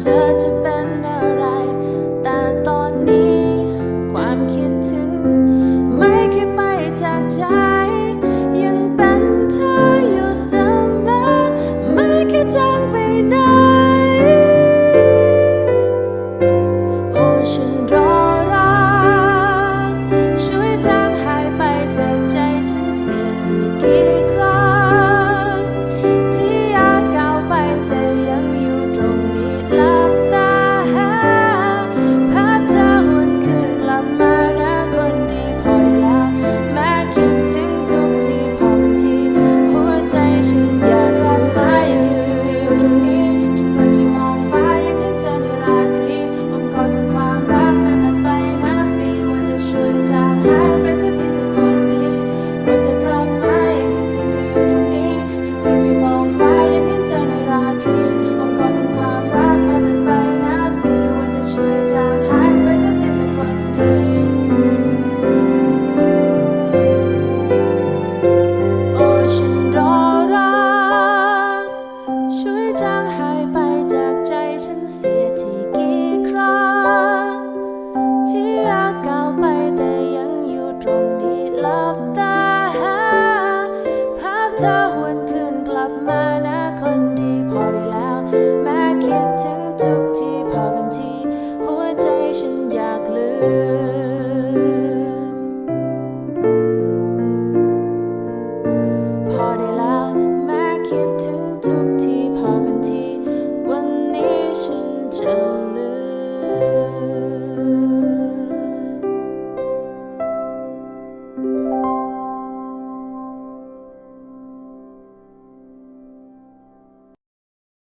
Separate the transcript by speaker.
Speaker 1: เธอจะเป็นอะไร แต่ตอนนี้ความคิดถึง ไม่เคยไปจากใจ ยังเป็นเธออยู่เสมอไม่เคยจาไปไหนโอ้ฉันรอรักช่วยจางหายไปจากใจฉันเสียทีกี่ 없다. 아, 밥더